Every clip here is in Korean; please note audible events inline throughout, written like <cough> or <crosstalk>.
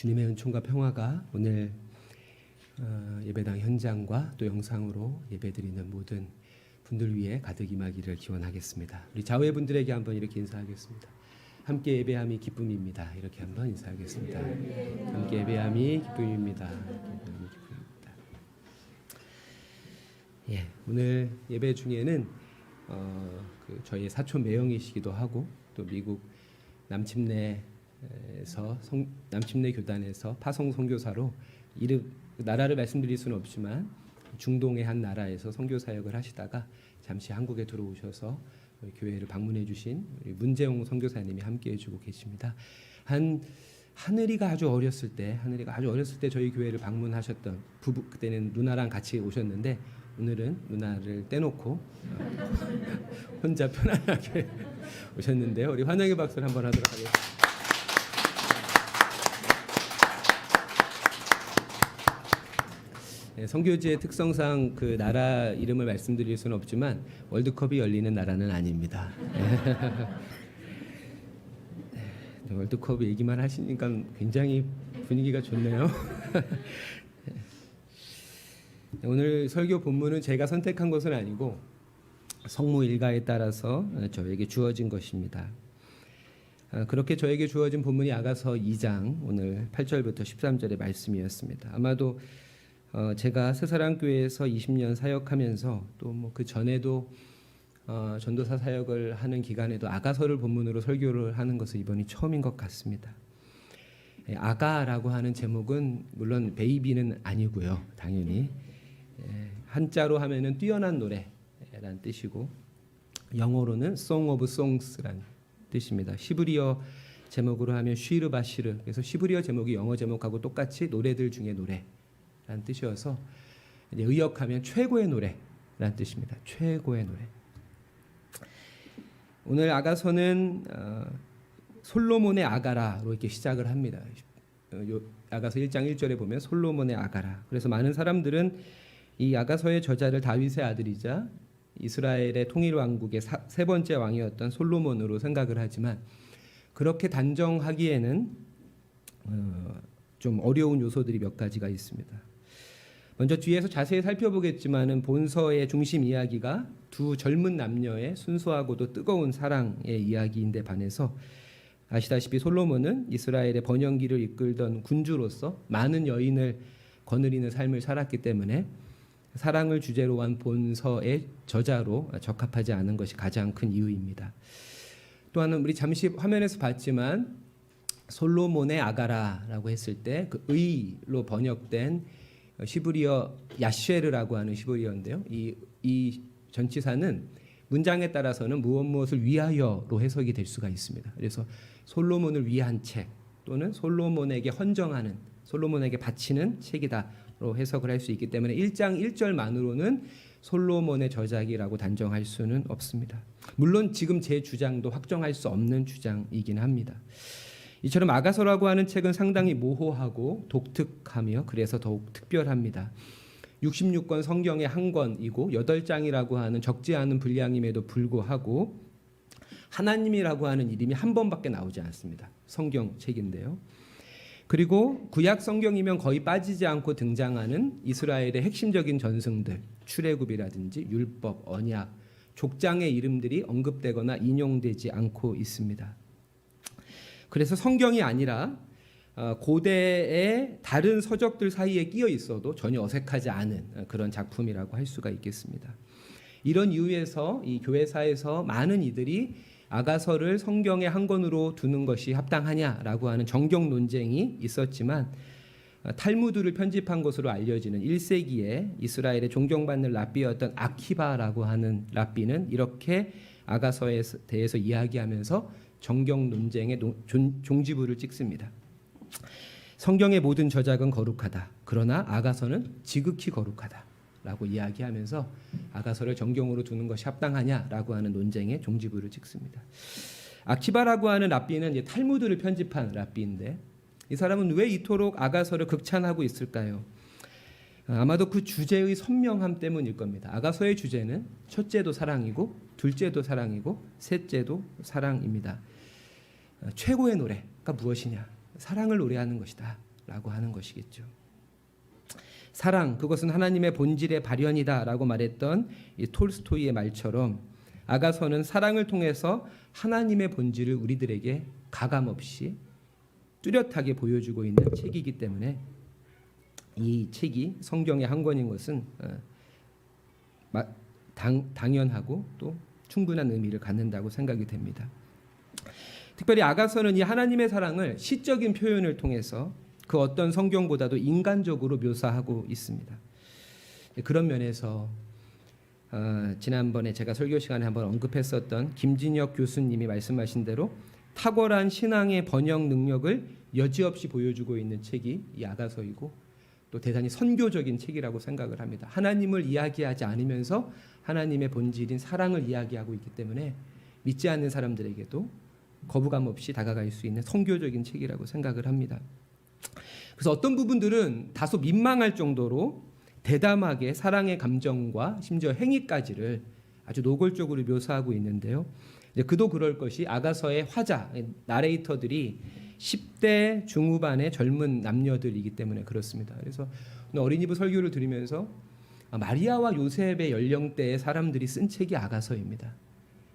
주님의 은총과 평화가 오늘 어, 예배당 현장과 또 영상으로 예배드리는 모든 분들 위해 가득 임하기를 기원하겠습니다. 우리 자회 분들에게 한번 이렇게 인사하겠습니다. 함께 예배함이 기쁨입니다. 이렇게 한번 인사하겠습니다. 함께 예배함이 기쁨입니다. 예배함이 기쁨입니다. 예, 오늘 예배 중에는 어, 그 저희 사촌 매형이시기도 하고 또 미국 남침내 에서 성, 남침내 교단에서 파송 선교사로 이름 그 나라를 말씀드릴 수는 없지만 중동의 한 나라에서 선교 사역을 하시다가 잠시 한국에 들어오셔서 교회를 방문해 주신 문재용 선교사님이 함께 해주고 계십니다. 한 하늘이가 아주 어렸을 때 하늘이가 아주 어렸을 때 저희 교회를 방문하셨던 부부 그때는 누나랑 같이 오셨는데 오늘은 누나를 떼놓고 어, <laughs> 혼자 편안하게 오셨는데요. 우리 환영의 박수를 한번 하도록 하겠습니다. 선교지의 특성상 그 나라 이름을 말씀드릴 수는 없지만 월드컵이 열리는 나라는 아닙니다. 네, <laughs> 월드컵 얘기만 하시니까 굉장히 분위기가 좋네요. 네, <laughs> 오늘 설교 본문은 제가 선택한 것은 아니고 성무 일가에 따라서 저에게 주어진 것입니다. 아, 그렇게 저에게 주어진 본문이 아가서 2장 오늘 8절부터 13절의 말씀이었습니다. 아마도 어, 제가 새사랑 교회에서 20년 사역하면서 또 뭐 그 전에도 어, 전도사 사역을 하는 기간에도 아가서를 본문으로 설교를 하는 것은 이번이 처음인 것 같습니다. 예, 아가라고 하는 제목은 물론 베이비는 아니고요, 당연히 예, 한자로 하면은 뛰어난 노래란 뜻이고 영어로는 Song of Songs란 뜻입니다. 시브리어 제목으로 하면 쉬르바시르 그래서 시브리어 제목이 영어 제목하고 똑같이 노래들 중에 노래. 라는 뜻이어서 의역하면 최고의 노래라는 뜻입니다. 최고의 노래. 오늘 아가서는 어, 솔로몬의 아가라로 이렇게 시작을 합니다. 아가서 1장 1절에 보면 솔로몬의 아가라. 그래서 많은 사람들은 이 아가서의 저자를 다윗의 아들이자 이스라엘의 통일 왕국의 사, 세 번째 왕이었던 솔로몬으로 생각을 하지만 그렇게 단정하기에는 어, 좀 어려운 요소들이 몇 가지가 있습니다. 먼저 뒤에서 자세히 살펴보겠지만은 본서의 중심 이야기가 두 젊은 남녀의 순수하고도 뜨거운 사랑의 이야기인데 반해서 아시다시피 솔로몬은 이스라엘의 번영기를 이끌던 군주로서 많은 여인을 거느리는 삶을 살았기 때문에 사랑을 주제로 한 본서의 저자로 적합하지 않은 것이 가장 큰 이유입니다. 또한 우리 잠시 화면에서 봤지만 솔로몬의 아가라라고 했을 때 그 의로 번역된 시브리어 야쉐르라고 하는 시브리어인데요. 이, 이 전치사는 문장에 따라서는 무엇 무엇을 위하여로 해석이 될 수가 있습니다. 그래서 솔로몬을 위한 책 또는 솔로몬에게 헌정하는 솔로몬에게 바치는 책이다로 해석을 할 수 있기 때문에 1장 1절만으로는 솔로몬의 저작이라고 단정할 수는 없습니다. 물론 지금 제 주장도 확정할 수 없는 주장이긴 합니다. 이처럼 아가서라고 하는 책은 상당히 모호하고 독특하며 그래서 더욱 특별합니다. 66권 성경의 한 권이고 8장이라고 하는 적지 않은 분량임에도 불구하고 하나님이라고 하는 이름이 한 번밖에 나오지 않습니다. 성경 책인데요. 그리고 구약 성경이면 거의 빠지지 않고 등장하는 이스라엘의 핵심적인 전승들, 출애굽이라든지 율법, 언약, 족장의 이름들이 언급되거나 인용되지 않고 있습니다. 그래서 성경이 아니라 어, 고대의 다른 서적들 사이에 끼어 있어도 전혀 어색하지 않은 그런 작품이라고 할 수가 있겠습니다. 이런 이유에서 이 교회사에서 많은 이들이 아가서를 성경의 한 권으로 두는 것이 합당하냐라고 하는 정경 논쟁이 있었지만 어, 탈무드를 편집한 것으로 알려지는 1세기에 이스라엘의 존경받는 랍비였던 아키바라고 하는 랍비는 이렇게 아가서에 대해서 이야기하면서 정경 논쟁의 종지부를 찍습니다. 성경의 모든 저작은 거룩하다. 그러나 아가서는 지극히 거룩하다 라고 이야기하면서 아가서를 정경으로 두는 것이 합당하냐라고 하는 논쟁의 종지부를 찍습니다. 아키바라고 하는 랍비는 이제 탈무드를 편집한 랍비인데 이 사람은 왜 이토록 아가서를 극찬하고 있을까요? 아마도 그 주제의 선명함 때문일 겁니다. 아가서의 주제는 첫째도 사랑이고 둘째도 사랑이고 셋째도 사랑입니다. 최고의 노래가 무엇이냐? 사랑을 노래하는 것이다. 아가서라고 하는 것이겠죠. 사랑 그것은 하나님의 본질의 발현이다 라고 말했던 이 톨스토이의 말처럼 아가서는 사랑을 통해서 하나님의 본질을 우리들에게 가감 없이 뚜렷하게 보여주고 있는 책이기 때문에 이 책이 성경의 한 권인 것은 어, 마- 당, 당연하고 또 충분한 의미를 갖는다고 생각이 됩니다. 특별히 아가서는 이 하나님의 사랑을 시적인 표현을 통해서 그 어떤 성경보다도 인간적으로 묘사하고 있습니다. 그런 면에서 어, 지난번에 제가 설교 시간에 한번 언급했었던 김진혁 교수님이 말씀하신 대로 탁월한 신앙의 번역 능력을 여지없이 보여주고 있는 책이 이 아가서이고 또 대단히 선교적인 책이라고 생각을 합니다. 하나님을 이야기하지 않으면서 하나님의 본질인 사랑을 이야기하고 있기 때문에 믿지 않는 사람들에게도 거부감 없이 다가갈 수 있는 선교적인 책이라고 생각을 합니다. 그래서 어떤 부분들은 다소 민망할 정도로 대담하게 사랑의 감정과 심지어 행위까지를 아주 노골적으로 묘사하고 있는데요. 이제 그도 그럴 것이 아가서의 화자 나레이터들이 10대 중후반의 젊은 남녀들이기 때문에 그렇습니다. 그래서 어린이부 설교를 들으면서 아, 마리아와 요셉의 연령대의 사람들이 쓴 책이 아가서입니다.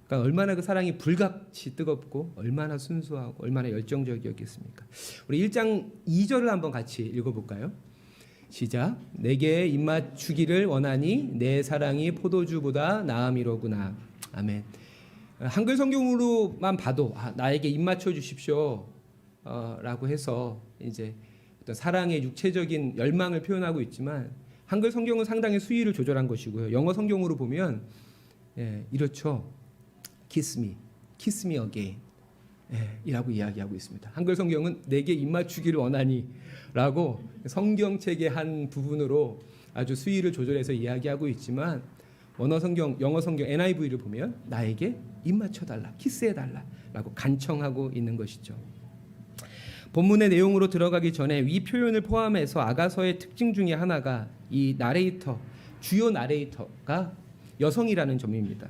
그러니까 얼마나 그 사랑이 불같이 뜨겁고 얼마나 순수하고 얼마나 열정적이었겠습니까? 우리 1장 2절을 한번 같이 읽어볼까요? 시작. 내게 입맛 주기를 원하니 내 사랑이 포도주보다 나음이로구나. 아멘. 한글 성경으로만 봐도 아, 나에게 입 맞춰 주십시오. 어, 해서 이제 어떤 사랑의 육체적인 열망을 표현하고 있지만 한글 성경은 상당히 수위를 조절한 것이고요. 영어 성경으로 보면 예, 이렇죠. kiss me, kiss me again. 예, 이라고 이야기하고 있습니다. 한글 성경은 내게 입 맞추기를 원하니라고 성경책의 한 부분으로 아주 수위를 조절해서 이야기하고 있지만 원어 성경, 영어 성경 NIV를 보면 나에게 입 맞춰 달라, 키스해 달라라고 간청하고 있는 것이죠. 본문의 내용으로 들어가기 전에 위 표현을 포함해서 아가서의 특징 중에 하나가 이 나레이터, 주요 나레이터가 여성이라는 점입니다.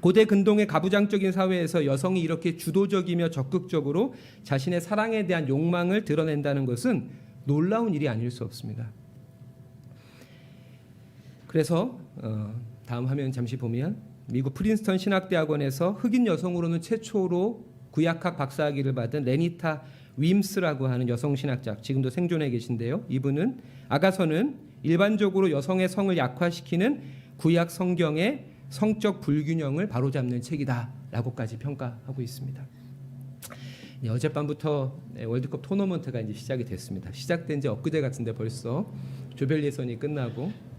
고대 근동의 가부장적인 사회에서 여성이 이렇게 주도적이며 적극적으로 자신의 사랑에 대한 욕망을 드러낸다는 것은 놀라운 일이 아닐 수 없습니다. 그래서 어, 다음 화면 잠시 보면 미국 프린스턴 신학대학원에서 흑인 여성으로는 최초로 구약학 박사학위를 받은 레니타 윈스라고 하는 여성 신학자 지금도 생존해 계신데요. 이분은 아가서는 일반적으로 여성의 성을 약화시키는 구약 성경의 성적 불균형을 바로잡는 책이다라고까지 평가하고 있습니다. 네, 어젯밤부터 네, 월드컵 토너먼트가 이제 시작이 됐습니다. 시작된 지 엊그제 같은데 벌써 조별 예선이 끝나고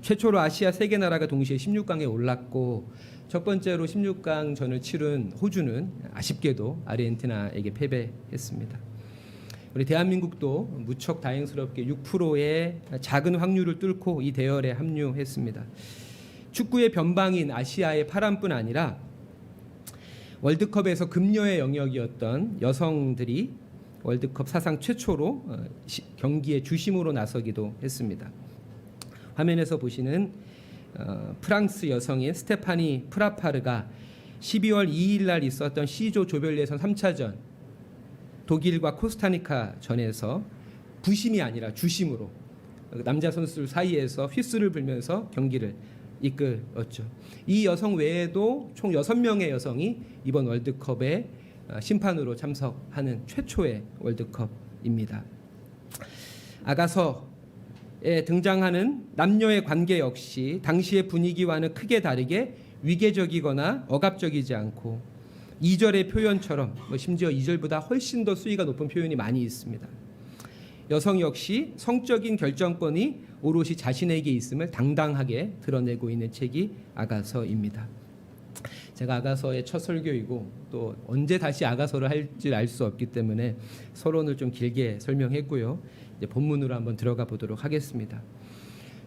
최초로 아시아 세 개 나라가 동시에 16강에 올랐고 첫 번째로 16강 전을 치른 호주는 아쉽게도 아르헨티나에게 패배했습니다. 우리 대한민국도 무척 다행스럽게 6%의 작은 확률을 뚫고 이 대열에 합류했습니다. 축구의 변방인 아시아의 파란뿐 아니라 월드컵에서 금녀의 영역이었던 여성들이 월드컵 사상 최초로 어, 시- 경기의 주심으로 나서기도 했습니다. 화면에서 보시는 어, 프랑스 여성인 스테파니 프라파르가 12월 2일 날 있었던 C조 조별 예선 3차전 독일과 코스타리카 전에서 부심이 아니라 주심으로 남자 선수들 사이에서 휘스를 불면서 경기를 이끌었죠. 이 여성 외에도 총 6명의 여성이 이번 월드컵에 어, 심판으로 참석하는 최초의 월드컵입니다. 아가서에 등장하는 남녀의 관계 역시 당시의 분위기와는 크게 다르게 위계적이거나 억압적이지 않고 2절의 표현처럼 뭐 심지어 2절보다 훨씬 더 수위가 높은 표현이 많이 있습니다. 여성 역시 성적인 결정권이 오롯이 자신에게 있음을 당당하게 드러내고 있는 책이 아가서입니다. 제가 아가서의 첫 설교이고 또 언제 다시 아가서를 할지 알 수 없기 때문에 서론을 좀 길게 설명했고요. 본문으로 한번 들어가 보도록 하겠습니다.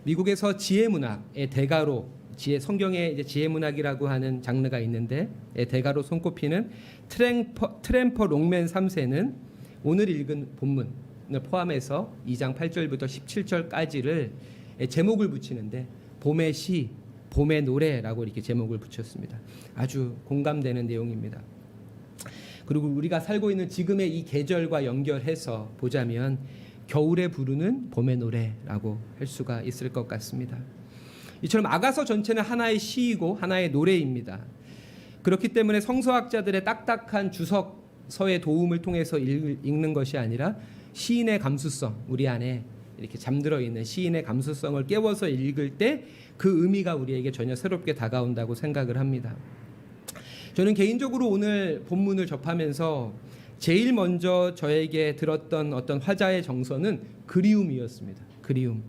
미국에서 지혜 문학의 대가로 지혜 성경에 이제 지혜 문학이라고 하는 장르가 있는데 예, 대가로 손꼽히는 트램퍼 트램퍼 롱맨 3세는 오늘 읽은 본문을 포함해서 2장 8절부터 17절까지를 예, 제목을 붙이는데 봄의 시, 봄의 노래라고 이렇게 제목을 붙였습니다. 아주 공감되는 내용입니다. 그리고 우리가 살고 있는 지금의 이 계절과 연결해서 보자면 겨울에 부르는 봄의 노래라고 할 수가 있을 것 같습니다. 이처럼 아가서 전체는 하나의 시이고 하나의 노래입니다. 그렇기 때문에 성서학자들의 딱딱한 주석서의 도움을 통해서 읽- 읽는 것이 아니라 시인의 감수성, 우리 안에 이렇게 잠들어 있는 시인의 감수성을 깨워서 읽을 때 그 의미가 우리에게 전혀 새롭게 다가온다고 생각을 합니다. 저는 개인적으로 오늘 본문을 접하면서 제일 먼저 저에게 들었던 어떤 화자의 정서는 그리움이었습니다. 그리움.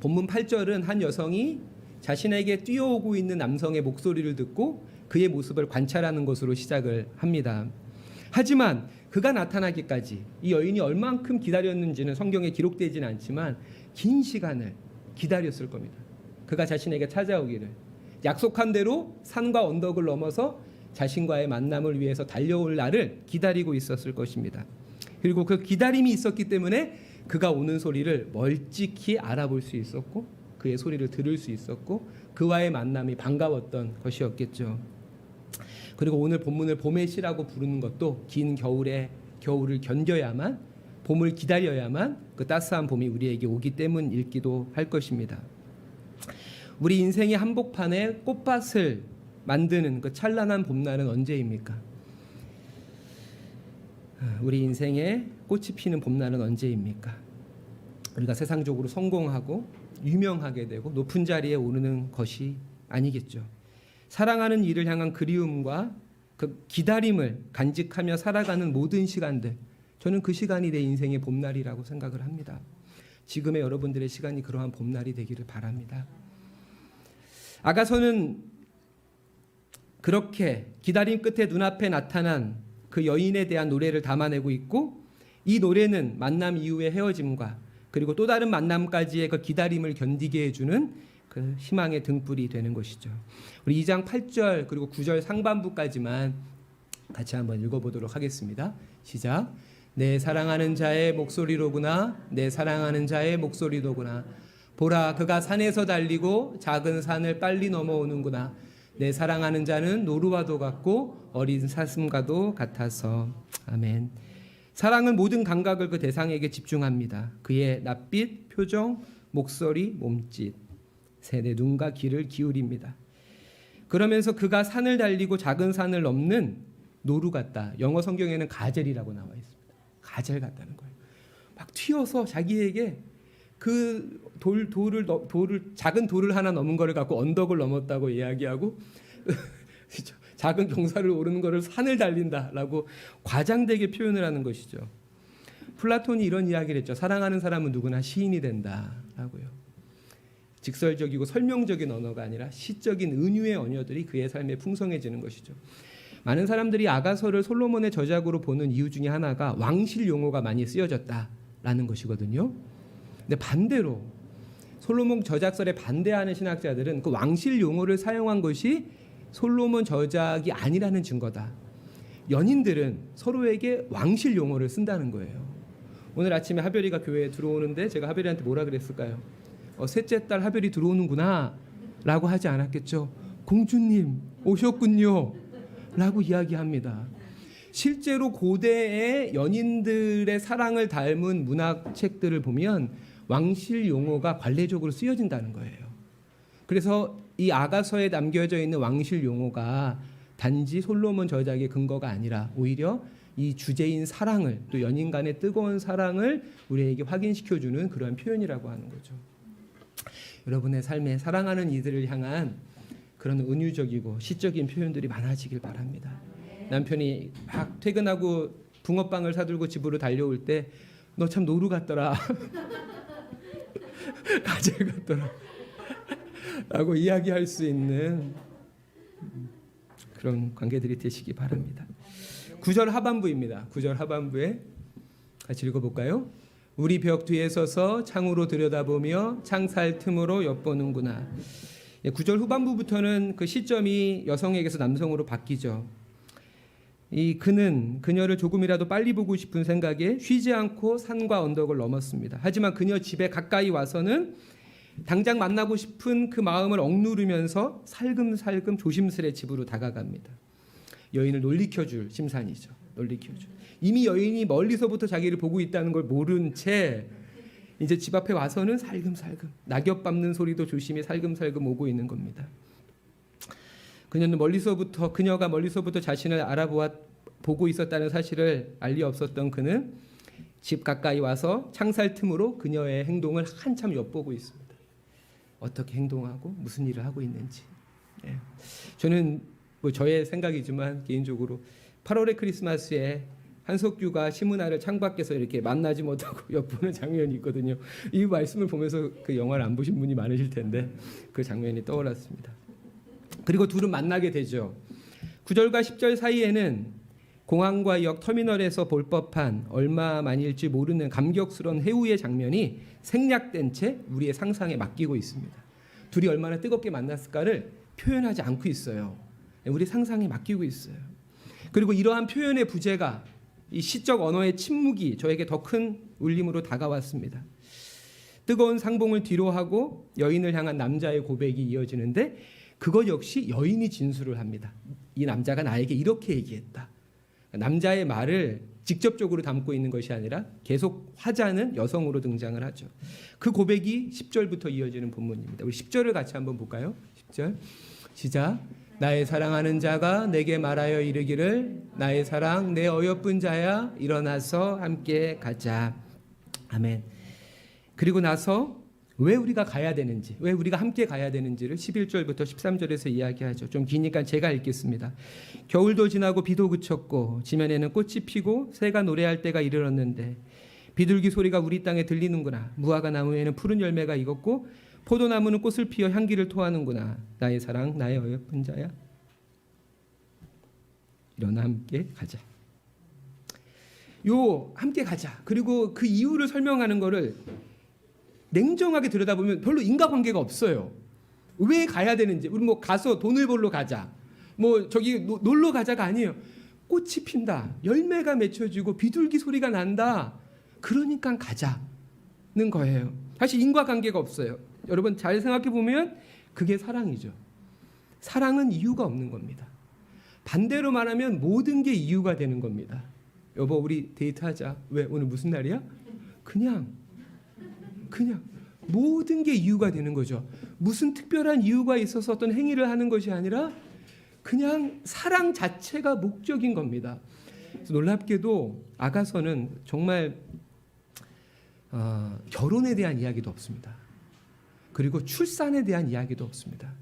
본문 8절은 한 여성이 자신에게 뛰어오고 있는 남성의 목소리를 듣고 그의 모습을 관찰하는 것으로 시작을 합니다. 하지만 그가 나타나기까지 이 여인이 얼만큼 기다렸는지는 성경에 기록되지는 않지만 긴 시간을 기다렸을 겁니다. 그가 자신에게 찾아오기를 약속한 대로 산과 언덕을 넘어서 자신과의 만남을 위해서 달려올 날을 기다리고 있었을 것입니다. 그리고 그 기다림이 있었기 때문에 그가 오는 소리를 멀찍이 알아볼 수 있었고 그의 소리를 들을 수 있었고 그와의 만남이 반가웠던 것이었겠죠. 그리고 오늘 본문을 봄의 시라고 부르는 것도 긴 겨울에 겨울을 견뎌야만 봄을 기다려야만 그 따스한 봄이 우리에게 오기 때문일기도 할 것입니다. 우리 인생의 한복판에 꽃밭을 만드는 그 찬란한 봄날은 언제입니까? 아, 우리 인생에 꽃이 피는 봄날은 언제입니까? 우리가 세상적으로 성공하고 유명하게 되고 높은 자리에 오르는 것이 아니겠죠. 사랑하는 이를 향한 그리움과 그 기다림을 간직하며 살아가는 모든 시간들, 저는 그 시간이 내 인생의 봄날이라고 생각을 합니다. 지금의 여러분들의 시간이 그러한 봄날이 되기를 바랍니다. 아가서는 그렇게 기다림 끝에 눈앞에 나타난 그 여인에 대한 노래를 담아내고 있고 이 노래는 만남 이후의 헤어짐과 그리고 또 다른 만남까지의 그 기다림을 견디게 해주는 그 희망의 등불이 되는 것이죠. 우리 2장 8절 그리고 9절 상반부까지만 같이 한번 읽어보도록 하겠습니다. 시작. 내 사랑하는 자의 목소리로구나. 내 사랑하는 자의 목소리로구나. 보라 그가 산에서 달리고 작은 산을 빨리 넘어오는구나. 내 사랑하는 자는 노루와도 같고 어린 사슴과도 같아서 아멘. 사랑은 모든 감각을 그 대상에게 집중합니다. 그의 낯빛, 표정, 목소리, 몸짓, 세대 눈과 귀를 기울입니다. 그러면서 그가 산을 달리고 작은 산을 넘는 노루 같다. 영어 성경에는 가젤이라고 나와 있습니다. 가젤 같다는 거예요. 막 튀어서 자기에게 그 돌 돌을 넘- 돌을 작은 돌을 하나 넘은 거를 갖고 언덕을 넘었다고 이야기하고 <laughs> 작은 경사를 오르는 거를 산을 달린다라고 과장되게 표현을 하는 것이죠. 플라톤이 이런 이야기를 했죠. 사랑하는 사람은 누구나 시인이 된다라고요. 직설적이고 설명적인 언어가 아니라 시적인 은유의 언어들이 그의 삶에 풍성해지는 것이죠. 많은 사람들이 아가서를 솔로몬의 저작으로 보는 이유 중에 하나가 왕실 용어가 많이 쓰여졌다라는 것이거든요. 근데 반대로 솔로몬 저작설에 반대하는 신학자들은 그 왕실 용어를 사용한 것이 솔로몬 저작이 아니라는 증거다. 연인들은 서로에게 왕실 용어를 쓴다는 거예요. 오늘 아침에 하별이가 교회에 들어오는데 제가 하별이한테 뭐라 그랬을까요? 어, 셋째 딸 하별이 들어오는구나 라고 하지 않았겠죠. 공주님 오셨군요 라고 이야기합니다. 실제로 고대의 연인들의 사랑을 닮은 문학 책들을 보면 왕실 용어가 관례적으로 쓰여진다는 거예요. 그래서 이 아가서에 남겨져 있는 왕실 용어가 단지 솔로몬 저작의 근거가 아니라 오히려 이 주제인 사랑을 또 연인 간의 뜨거운 사랑을 우리에게 확인시켜 주는 그런 표현이라고 하는 거죠. 여러분의 삶에 사랑하는 이들을 향한 그런 은유적이고 시적인 표현들이 많아지길 바랍니다. 남편이 막 퇴근하고 붕어빵을 사들고 집으로 달려올 때 너 참 노루 같더라. <laughs> <laughs> 가젤 같더라. 라고 이야기할 수 있는 그런 관계들이 되시기 바랍니다. 9절 하반부입니다. 9절 하반부에 같이 읽어볼까요? 우리 벽 뒤에 서서 창으로 들여다보며 창살 틈으로 엿보는구나. 9절 후반부부터는 그 시점이 여성에게서 남성으로 바뀌죠. 이 그는 그녀를 조금이라도 빨리 보고 싶은 생각에 쉬지 않고 산과 언덕을 넘었습니다. 하지만 그녀 집에 가까이 와서는 당장 만나고 싶은 그 마음을 억누르면서 살금살금 조심스레 집으로 다가갑니다. 여인을 놀리켜줄 심산이죠. 놀리켜줄. 이미 여인이 멀리서부터 자기를 보고 있다는 걸 모른 채 이제 집 앞에 와서는 살금살금 낙엽 밟는 소리도 조심히 살금살금 오고 있는 겁니다. 그녀는 멀리서부터 그녀가 멀리서부터 자신을 알아보아 보고 있었다는 사실을 알리 없었던 그는 집 가까이 와서 창살 틈으로 그녀의 행동을 한참 엿보고 있습니다. 어떻게 행동하고 무슨 일을 하고 있는지. 예. 저는 뭐 저의 생각이지만 개인적으로 8월의 크리스마스에 한석규가 시문화를 창밖에서 이렇게 만나지 못하고 <laughs> 엿보는 장면이 있거든요. 이 말씀을 보면서 그 영화를 안 보신 분이 많으실 텐데 그 장면이 떠올랐습니다. 그리고 둘은 만나게 되죠. 9절과 10절 사이에는 공항과 역 터미널에서 볼 법한 얼마 만일지 모르는 감격스러운 해우의 장면이 생략된 채 우리의 상상에 맡기고 있습니다. 둘이 얼마나 뜨겁게 만났을까를 표현하지 않고 있어요. 우리 상상에 맡기고 있어요. 그리고 이러한 표현의 부재가 이 시적 언어의 침묵이 저에게 더 큰 울림으로 다가왔습니다. 뜨거운 상봉을 뒤로하고 여인을 향한 남자의 고백이 이어지는데 그것 역시 여인이 진술을 합니다. 이 남자가 나에게 이렇게 얘기했다. 남자의 말을 직접적으로 담고 있는 것이 아니라 계속 화자는 여성으로 등장을 하죠. 그 고백이 10절부터 이어지는 본문입니다. 우리 10절을 같이 한번 볼까요? 10절. 시작. 나의 사랑하는 자가 내게 말하여 이르기를 나의 사랑 내 어여쁜 자야 일어나서 함께 가자. 아멘. 그리고 나서 왜 우리가 가야 되는지, 왜 우리가 함께 가야 되는지를 11절부터 13절에서 이야기하죠. 좀 기니까 제가 읽겠습니다. 겨울도 지나고 비도 그쳤고 지면에는 꽃이 피고 새가 노래할 때가 이르렀는데 비둘기 소리가 우리 땅에 들리는구나. 무화과 나무에는 푸른 열매가 익었고 포도나무는 꽃을 피어 향기를 토하는구나. 나의 사랑, 나의 어여쁜 자야. 일어나 함께 가자. 요 함께 가자. 그리고 그 이유를 설명하는 거를 냉정하게 들여다보면 별로 인과관계가 없어요. 왜 가야 되는지 우리 뭐 가서 돈을 벌러 가자. 뭐 저기 노, 놀러 가자가 아니에요. 꽃이 핀다. 열매가 맺혀지고 비둘기 소리가 난다. 그러니까 가자는 거예요. 사실 인과관계가 없어요. 여러분 잘 생각해 보면 그게 사랑이죠. 사랑은 이유가 없는 겁니다. 반대로 말하면 모든 게 이유가 되는 겁니다. 여보 우리 데이트하자. 왜 오늘 무슨 날이야? 그냥 그냥 모든 게 이유가 되는 거죠. 무슨 특별한 이유가 있어서 어떤 행위를 하는 것이 아니라 그냥 사랑 자체가 목적인 겁니다. 놀랍게도 아가서는 정말 어, 결혼에 대한 이야기도 없습니다. 그리고 출산에 대한 이야기도 없습니다.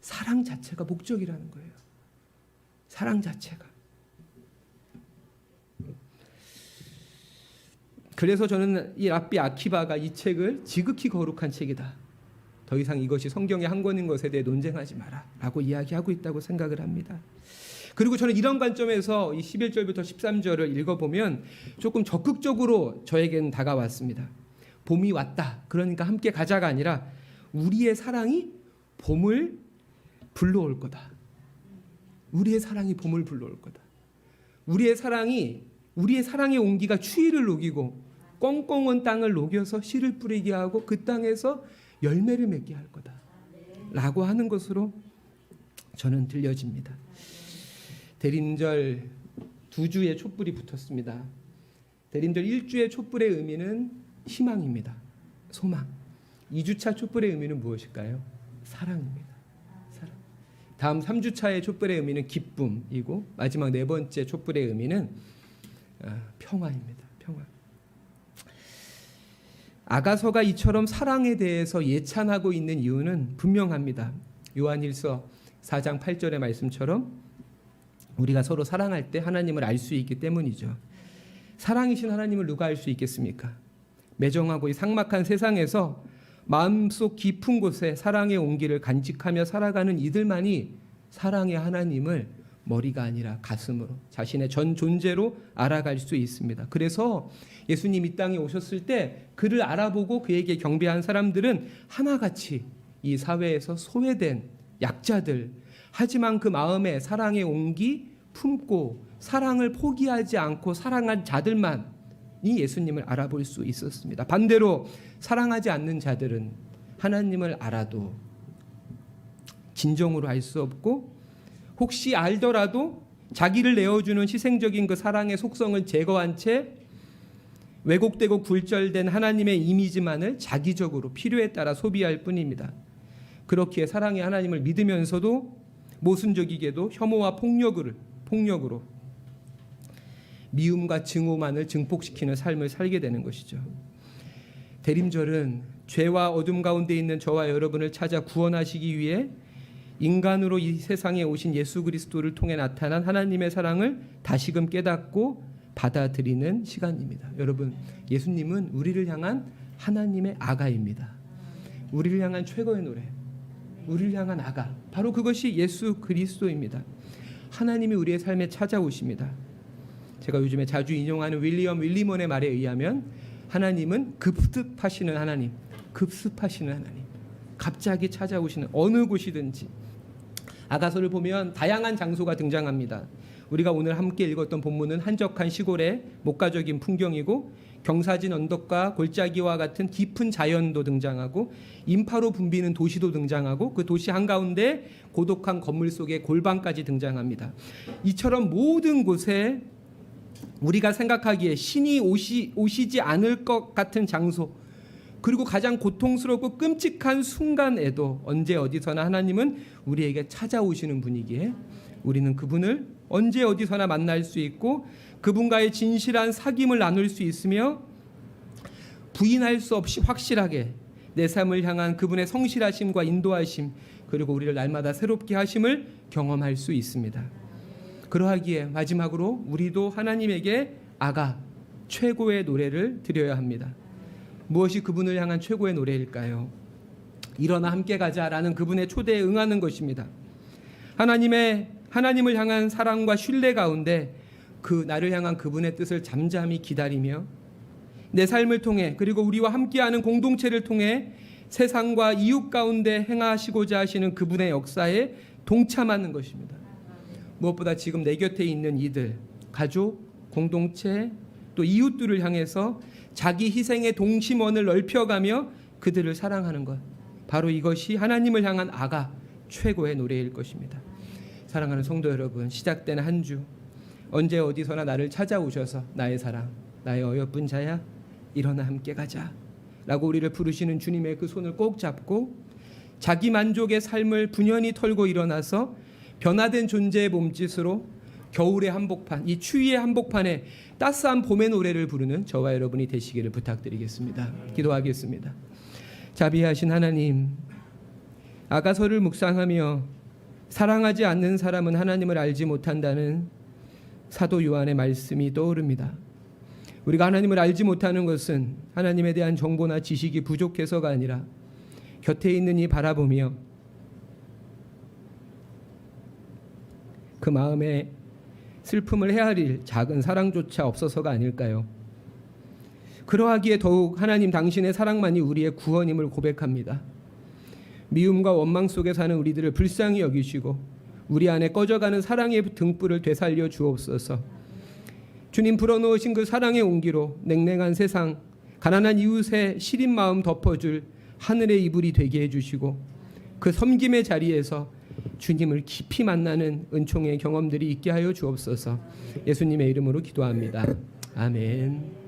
사랑 자체가 목적이라는 거예요. 사랑 자체가. 그래서 저는 이 랍비 아키바가 이 책을 지극히 거룩한 책이다. 더 이상 이것이 성경의 한 권인 것에 대해 논쟁하지 마라. 라고 이야기하고 있다고 생각을 합니다. 그리고 저는 이런 관점에서 이 11절부터 13절을 읽어보면 조금 적극적으로 저에게는 다가왔습니다. 봄이 왔다. 그러니까 함께 가자가 아니라 우리의 사랑이 봄을 불러올 거다. 우리의 사랑이 봄을 불러올 거다. 우리의 사랑이 우리의 사랑의 온기가 추위를 녹이고 꽁꽁한 땅을 녹여서 씨를 뿌리게 하고 그 땅에서 열매를 맺게 할 거다. 라고 하는 것으로 저는 들려집니다. 대림절 두 주의 촛불이 붙었습니다. 대림절 1주의 촛불의 의미는 희망입니다. 소망. 2주차 촛불의 의미는 무엇일까요? 사랑입니다. 사랑. 다음 3주차의 촛불의 의미는 기쁨이고 마지막 네 번째 촛불의 의미는 아, 평화입니다. 평화. 아가서가 이처럼 사랑에 대해서 예찬하고 있는 이유는 분명합니다. 요한일서 4장 8절의 말씀처럼 우리가 서로 사랑할 때 하나님을 알 수 있기 때문이죠. 사랑이신 하나님을 누가 알 수 있겠습니까? 매정하고 이 상막한 세상에서 마음속 깊은 곳에 사랑의 온기를 간직하며 살아가는 이들만이 사랑의 하나님을 머리가 아니라 가슴으로 자신의 전 존재로 알아갈 수 있습니다. 그래서 예수님 이 땅에 오셨을 때 그를 알아보고 그에게 경배한 사람들은 하나같이 이 사회에서 소외된 약자들 하지만 그 마음에 사랑의 온기 품고 사랑을 포기하지 않고 사랑한 자들만 이 예수님을 알아볼 수 있었습니다. 반대로 사랑하지 않는 자들은 하나님을 알아도 진정으로 알 수 없고 혹시 알더라도 자기를 내어주는 희생적인 그 사랑의 속성을 제거한 채 왜곡되고 굴절된 하나님의 이미지만을 자기적으로 필요에 따라 소비할 뿐입니다. 그렇기에 사랑의 하나님을 믿으면서도 모순적이게도 혐오와 폭력을 폭력으로 미움과 증오만을 증폭시키는 삶을 살게 되는 것이죠. 대림절은 죄와 어둠 가운데 있는 저와 여러분을 찾아 구원하시기 위해 인간으로 이 세상에 오신 예수 그리스도를 통해 나타난 하나님의 사랑을 다시금 깨닫고 받아들이는 시간입니다. 여러분, 예수님은 우리를 향한 하나님의 아가입니다. 우리를 향한 최고의 노래, 우리를 향한 아가. 바로 그것이 예수 그리스도입니다. 하나님이 우리의 삶에 찾아오십니다. 제가 요즘에 자주 인용하는 윌리엄 윌리먼의 말에 의하면 하나님은 급습하시는 하나님, 급습하시는 하나님, 갑자기 찾아오시는 어느 곳이든지 아가서를 보면 다양한 장소가 등장합니다. 우리가 오늘 함께 읽었던 본문은 한적한 시골의 목가적인 풍경이고 경사진 언덕과 골짜기와 같은 깊은 자연도 등장하고 인파로 붐비는 도시도 등장하고 그 도시 한가운데 고독한 건물 속에 골방까지 등장합니다. 이처럼 모든 곳에 우리가 생각하기에 신이 오시, 오시지 않을 것 같은 장소 그리고 가장 고통스럽고 끔찍한 순간에도 언제 어디서나 하나님은 우리에게 찾아오시는 분이기에 우리는 그분을 언제 어디서나 만날 수 있고 그분과의 진실한 사귐을 나눌 수 있으며 부인할 수 없이 확실하게 내 삶을 향한 그분의 성실하심과 인도하심 그리고 우리를 날마다 새롭게 하심을 경험할 수 있습니다. 그러하기에 마지막으로 우리도 하나님에게 아가 최고의 노래를 드려야 합니다. 무엇이 그분을 향한 최고의 노래일까요? 일어나 함께 가자라는 그분의 초대에 응하는 것입니다. 하나님의 하나님을 향한 사랑과 신뢰 가운데 그 나를 향한 그분의 뜻을 잠잠히 기다리며 내 삶을 통해 그리고 우리와 함께하는 공동체를 통해 세상과 이웃 가운데 행하시고자 하시는 그분의 역사에 동참하는 것입니다. 무엇보다 지금 내 곁에 있는 이들, 가족, 공동체, 또 이웃들을 향해서 자기 희생의 동심원을 넓혀가며 그들을 사랑하는 것. 바로 이것이 하나님을 향한 아가 최고의 노래일 것입니다. 사랑하는 성도 여러분, 시작된 한 주 언제 어디서나 나를 찾아오셔서 나의 사랑, 나의 어여쁜 자야 일어나 함께 가자. 라고 우리를 부르시는 주님의 그 손을 꼭 잡고 자기 만족의 삶을 분연히 털고 일어나서 변화된 존재의 몸짓으로 겨울의 한복판, 이 추위의 한복판에 따스한 봄의 노래를 부르는 저와 여러분이 되시기를 부탁드리겠습니다. 기도하겠습니다. 자비하신 하나님, 아가서를 묵상하며 사랑하지 않는 사람은 하나님을 알지 못한다는 사도 요한의 말씀이 떠오릅니다. 우리가 하나님을 알지 못하는 것은 하나님에 대한 정보나 지식이 부족해서가 아니라 곁에 있는 이 바라보며 그 마음에 슬픔을 헤아릴 작은 사랑조차 없어서가 아닐까요? 그러하기에 더욱 하나님 당신의 사랑만이 우리의 구원임을 고백합니다. 미움과 원망 속에 사는 우리들을 불쌍히 여기시고 우리 안에 꺼져가는 사랑의 등불을 되살려 주옵소서. 주님 불어넣으신 그 사랑의 온기로 냉랭한 세상, 가난한 이웃의 시린 마음 덮어줄 하늘의 이불이 되게 해주시고 그 섬김의 자리에서 주님을 깊이 만나는 은총의 경험들이 있게 하여 주옵소서. 예수님의 이름으로 기도합니다. 아멘.